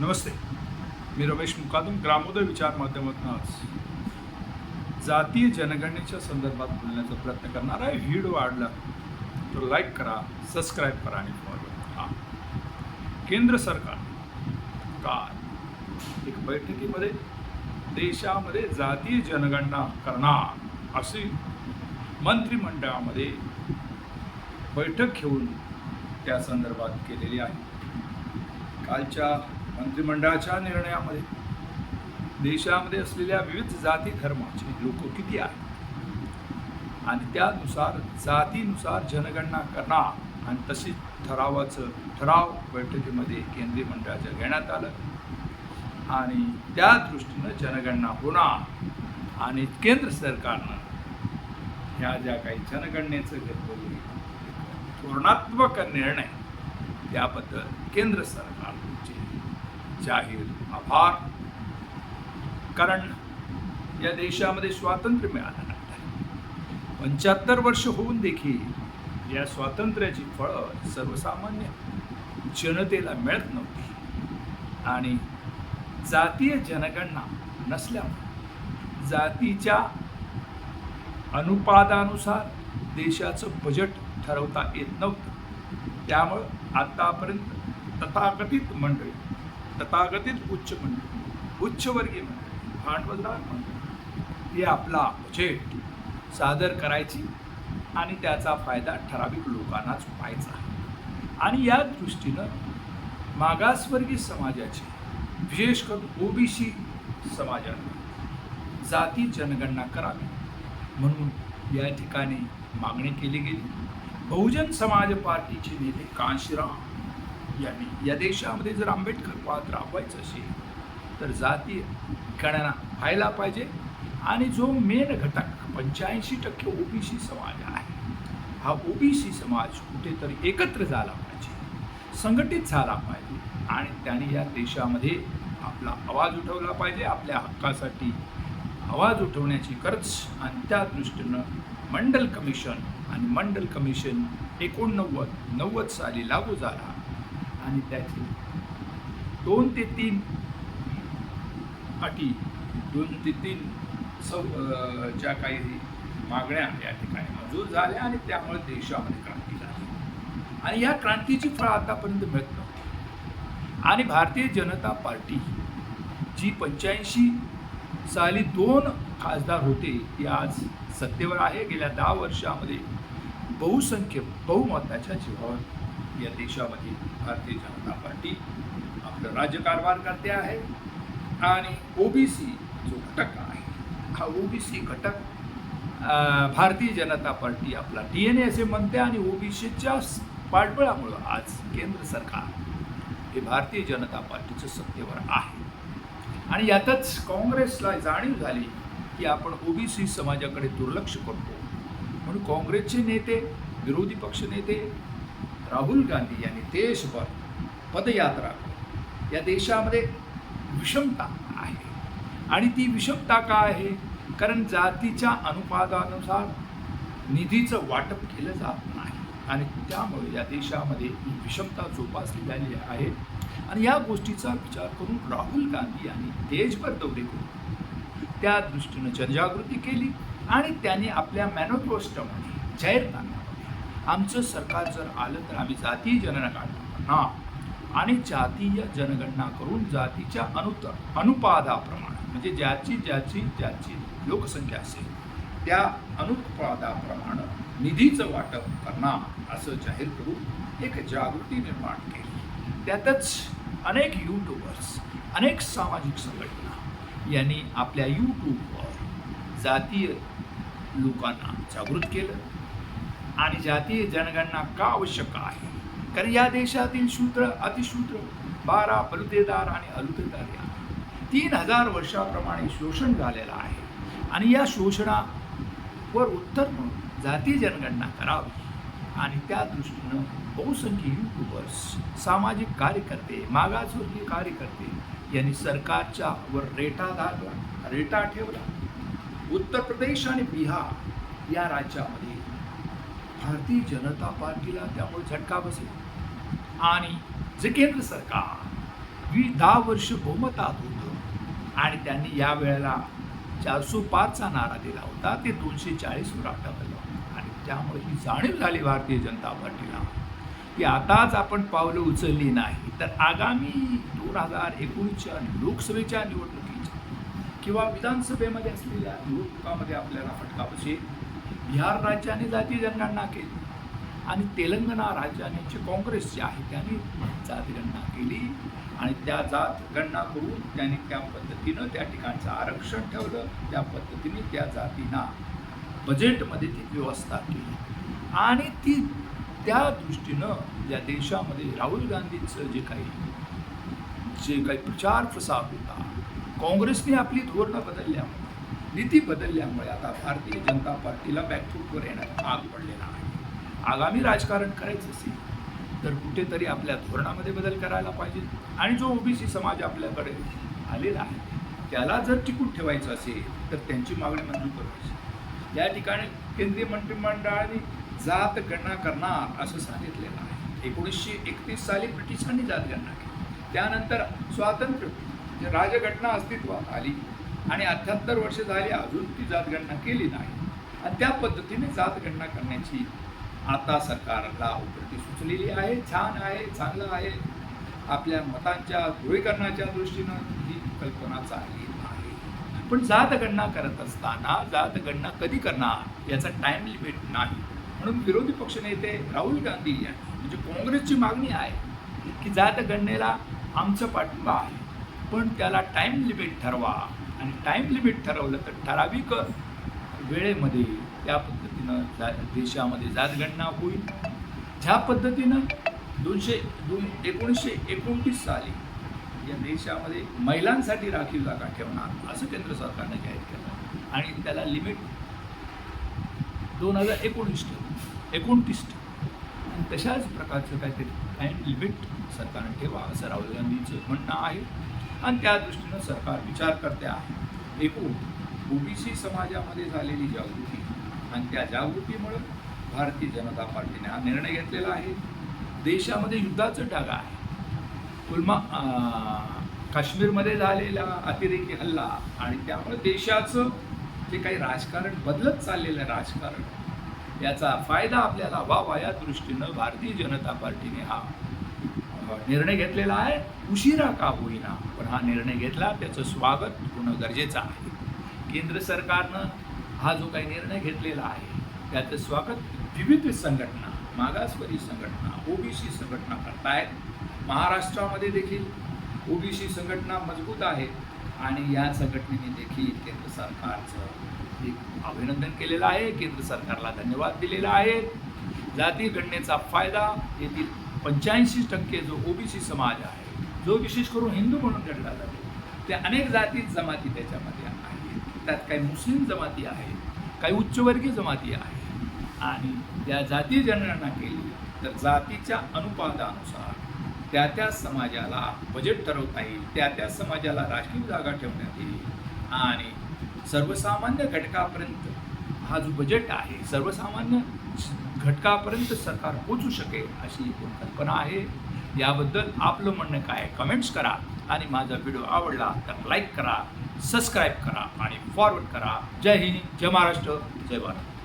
नमस्ते. मी रमेश मुकादम ग्रामोदय विचार माध्यमातून आज जातीय जनगणनेच्या संदर्भात बोलण्याचा प्रयत्न करणार आहे. व्हिडिओ आवडला तर लाईक करा सबस्क्राईब करा आणि फॉलो करा. केंद्र सरकार काल एक बैठकीमध्ये देशामध्ये जातीय जनगणना करणार अशी मंत्रिमंडळामध्ये बैठक घेऊन त्या संदर्भात केलेली आहे. कालच्या मंत्रिमंडळाच्या निर्णयामध्ये देशामध्ये असलेल्या विविध जाती धर्माचे लोक किती आहेत? आणि त्यानुसार जातीनुसार जनगणना करणार आणि तशी ठरावाचं ठराव बैठकीमध्ये केंद्रीय मंडळाच्या घेण्यात आलं. आणि त्या दृष्टीनं जनगणना होणार आणि केंद्र सरकारनं ह्या ज्या काही जनगणनेचं घेतलेले धोरणात्मक निर्णय त्याबद्दल केंद्र सरकारचे जाहीर आभार. कारण या देशामध्ये स्वातंत्र्य मिळाल्यानंतर पंच्याहत्तर वर्ष होऊन देखील या स्वातंत्र्याची फळं सर्वसामान्य जनतेला मिळत नव्हती. आणि जातीय जनगणना नसल्यामुळे जातीच्या अनुपादानुसार देशाचं बजेट ठरवता येत नव्हतं. त्यामुळं आतापर्यंत तथाकथित मंडळी तथागतीत उच्च मंडळी उच्चवर्गीय म्हणतो भांडवलदार म्हणतो हे आपला बजेट सादर करायची आणि त्याचा फायदा ठराविक लोकांनाच व्हायचा. आणि या दृष्टीनं मागासवर्गीय समाजाची विशेष करून ओबीसी समाजाने जाती जनगणना करावी म्हणून या ठिकाणी मागणी केली गेली. बहुजन समाज पार्टीचे नेते कांशीराम यांनी. या देशामध्ये जर आंबेडकर पात्र राबवायचं असेल तर जाती गणना व्हायला पाहिजे आणि जो मेन घटक पंच्याऐंशी टक्के ओबीसी समाज आहे हा ओबीसी समाज कुठेतरी एकत्र झाला पाहिजे संघटित झाला पाहिजे आणि त्याने या देशामध्ये आपला आवाज उठवला पाहिजे आपल्या हक्कासाठी आवाज उठवण्याची गरज आणि त्या दृष्टीनं मंडल कमिशन आणि मंडल कमिशन एकोणनव्वद नव्वद साली लागू झाला. आणि त्याचे दोन ते तीन अटी दोन ते तीन सौ ज्या काही मागण्या या ठिकाणी मंजूर झाल्या आणि त्यामुळे देशामध्ये क्रांती झाली. आणि या क्रांतीची फळं आतापर्यंत मिळत नव्हती. आणि भारतीय जनता पार्टी जी पंच्याऐंशी साली दोन खासदार होते ती आज सत्तेवर आहे. गेल्या दहा वर्षामध्ये बहुसंख्य बहुमताच्या जीवावर या देशामध्ये भारतीय जनता पार्टी आपलं राज्यकारभार करते आहे आणि ओबीसी जो घटक आहे हा ओबीसी घटक भारतीय जनता पार्टी आपला डी एन ए असे म्हणते आणि ओबीसीच्या पाठबळामुळं आज केंद्र सरकार हे भारतीय जनता पार्टीचं सत्तेवर आहे. आणि यातच काँग्रेसला जाणीव झाली की आपण ओबीसी समाजाकडे दुर्लक्ष करतो. म्हणून काँग्रेसचे नेते विरोधी पक्ष नेते राहुल गांधी यांनी देशभर पदयात्रा या देशामध्ये विषमता आहे. आणि ती विषमता का आहे? कारण जातीच्या अनुपादानुसार निधीचं वाटप केलं जात नाही. आणि त्यामुळे या देशामध्ये विषमता जोपासली झाली आहे. आणि या गोष्टीचा विचार करून राहुल गांधी यांनी देशभर दौरे करून त्या दृष्टीनं जनजागृती केली. आणि त्यांनी आपल्या मॅनिफेस्टोमध्ये जाहीरनाम्यामध्ये आमचं सरकार जर आलं तर आम्ही जातीय जनगणना आणि जातीय जनगणना करून जातीच्या अनुत अनुपादाप्रमाणे म्हणजे ज्याची ज्याची ज्याची लोकसंख्या असेल त्या अनुपादाप्रमाणे निधीचं वाटप करणार असं जाहीर करून एक जागृती निर्माण केली. त्यातच अनेक यूट्यूबर्स अनेक सामाजिक संघटना यांनी आपल्या यूट्यूबवर जातीय लोकांना जागृत केलं. आणि जातीय जनगणना का आवश्यक आहे? कारण या देशातील शूद्र अतिशूद्र बारा बलुतेदार आणि अलुतेदार या. तीन हजार वर्षाप्रमाणे शोषण झालेलं आहे. आणि या शोषणावर उत्तर म्हणून जातीय जनगणना करावी. आणि त्या दृष्टीनं बहुसंख्य युट्यूबर्स सामाजिक कार्यकर्ते मागासवर्गीय कार्यकर्ते यांनी सरकारच्या वर रेटा धारला रेटा ठेवला. उत्तर प्रदेश आणि बिहार या राज्यामध्ये भारतीय जनता पार्टीला त्यामुळे झटका बसला. आणि जे केंद्र सरकार वी दहा वर्ष बहुमतात होतं आणि त्यांनी या वेळेला चारशे पाचचा नारा दिला होता ते दोनशे चाळीसवर आटकलं आणि त्यामुळे ही जाणीव झाली भारतीय जनता पार्टीला. की आताच आपण पावलं उचलली नाही तर आगामी दोन हजार एकोणीसच्या लोकसभेच्या निवडणुकीच्या किंवा विधानसभेमध्ये असलेल्या निवडणुकामध्ये आपल्याला फटका बसेल. बिहार राज्याने जाती जनगणना केली. आणि तेलंगणा राज्याने जे काँग्रेस जे आहे त्यांनी जातगणना केली. आणि त्या जात गणना करून त्यांनी त्या पद्धतीनं त्या ठिकाणचं आरक्षण ठेवलं. त्या पद्धतीने त्या जातींना बजेटमध्ये ती व्यवस्था केली. आणि ती त्या दृष्टीनं या देशामध्ये राहुल गांधींचं जे काही जे काही प्रचार प्रसार होता काँग्रेसने आपली धोरणं बदलल्यामुळे नीती बदलल्यामुळे आता भारतीय जनता पार्टीला बॅकफूटवर येण्यात आग पडलेला आहे. आगामी राजकारण करायचं असेल तर कुठेतरी आपल्या धोरणामध्ये बदल करायला पाहिजे. आणि जो ओबीसी समाज आपल्याकडे आलेला आहे त्याला जर टिकून ठेवायचं असेल तर त्यांची मागणी मंजूर करायची. या ठिकाणी केंद्रीय मंत्रिमंडळाने जात गणना करणार असं सांगितलेलं आहे. एकोणीसशे एकतीस साली ब्रिटिशांनी जात गणना केली. त्यानंतर स्वातंत्र्य म्हणजे राजघटना अस्तित्वात आली. आणि अठ्याहत्तर वर्ष झाली अजून ती जातगणना केली नाही. आणि त्या पद्धतीने जातगणना करण्याची आता सरकारला उपरती सुचलेली आहे. छान आहे चांगलं आहे. आपल्या मतांच्या ध्रुवीकरणाच्या दृष्टीनं ही कल्पना चांगली आहे. पण जातगणना करत असताना जातगणना कधी करणार याचा टाइम लिमिट नाही. म्हणून विरोधी पक्षनेते राहुल गांधी यांनी म्हणजे काँग्रेसची मागणी आहे की जातगणनेला आमचं पाठिंबा आहे. पण त्याला टाइम लिमिट ठरवा. आणि टाईम लिमिट ठरवलं तर ठराविक वेळेमध्ये त्या पद्धतीनं जा देशामध्ये जातगणना होईल. ज्या पद्धतीनं दोनशे दोन एकोणीसशे एकोणतीस साली या देशामध्ये महिलांसाठी राखीव जागा ठेवणार असं केंद्र सरकारनं जाहीर केलं. आणि त्याला लिमिट दोन हजार एकोणीस ठेवू एकोणतीस ठेवू आणि तशाच प्रकारचं काहीतरी टाईम लिमिट सरकारने ठेवा असं राहुल गांधींचं म्हणणं आहे. आणि त्या दृष्टीनं सरकार विचार करते आहे. एकूण ओबीसी समाजामध्ये झालेली जागृती आणि त्या जागृतीमुळं भारतीय जनता पार्टीने हा निर्णय घेतलेला आहे. देशामध्ये युद्धाचं डागा आहे. पुलमा काश्मीरमध्ये झालेला अतिरेकी हल्ला आणि त्यामुळे देशाचं जे काही राजकारण बदलत चाललेलं आहे राजकारण याचा फायदा आपल्याला व्हावा या दृष्टीनं भारतीय जनता पार्टीने हा निर्णय घेतलेला आहे. उशिरा का होईना पण हा निर्णय घेतला त्याचं स्वागत होणं गरजेचं आहे. केंद्र सरकारनं हा जो काही निर्णय घेतलेला आहे त्याचं स्वागत विविध संघटना मागासवर्गीय संघटना ओबीसी संघटना करतायत. महाराष्ट्रामध्ये देखील ओबीसी संघटना मजबूत आहेत आणि या संघटनेने देखील केंद्र सरकारचं एक अभिनंदन केलेलं आहे. केंद्र सरकारला धन्यवाद दिलेला आहे. जाती गणनेचा फायदा येथील पंच्याऐंशी टक्के जो ओबीसी समाज आहे जो विशेष करून हिंदू म्हणून गणला जातो त्या अनेक जाती जमाती त्याच्यामध्ये आहेत. त्यात काही मुस्लिम जमाती आहेत काही उच्चवर्गीय जमाती आहेत. आणि त्या जाती जनगणना केली तर जातीच्या अनुपातानुसार त्या त्या समाजाला बजेट ठरवता येईल त्या त्या समाजाला राष्ट्रीय जागा ठेवण्यात येईल. आणि सर्वसामान्य घटकापर्यंत हा जो बजेट आहे सर्वसामान्य घटकापर्यंत सरकार पोचू शकेल अशी एकूण कल्पना आहे. याबद्दल आपलं म्हणणं काय कमेंट्स करा. आणि माझा व्हिडिओ आवडला तर लाईक करा सबस्क्राईब करा आणि फॉरवर्ड करा. जय हिंद जय महाराष्ट्र जय भारत.